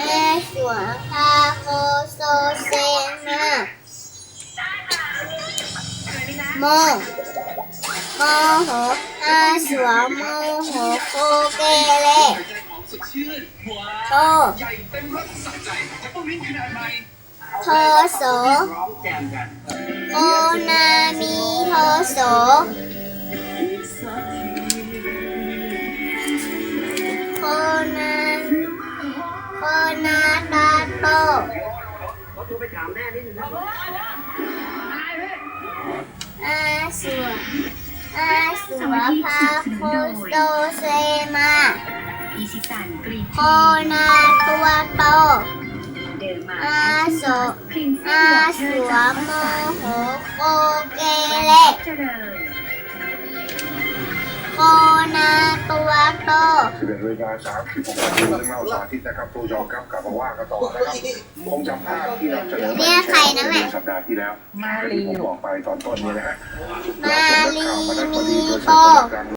อาสวะพาโคโซเซมาโมโมโหอาสวะโมโหโคเกเลของสดชื่นหวโทใหญ่เต็มรสสะใจจะต้องลิ้นขนาดใหม่โทโสโอนามีโทโส นาตาโตเขาโทรไปถามแม่นิดนึงอาสวอาสวพาโคโตเซมาอิชิตันกรีนโคนาตัวโตอาโสครีมเส้อาสเทอร์วโมโหโคเกเล ตัวโต11นาฬิกา36นาทีเรื่องเล่าสาธิตนะครับผู้ชมครับกลับมาว่ากันต่อนะครับคงจำภาพที่นำเสนอเรียกใครนะแม่สัปดาห์ที่แล้วมาลีผมบอกไปตอนต้นนี้นะฮะมาลีเราเป็นนักข่าวมาได้พอดีโดยโตเฉพาะการ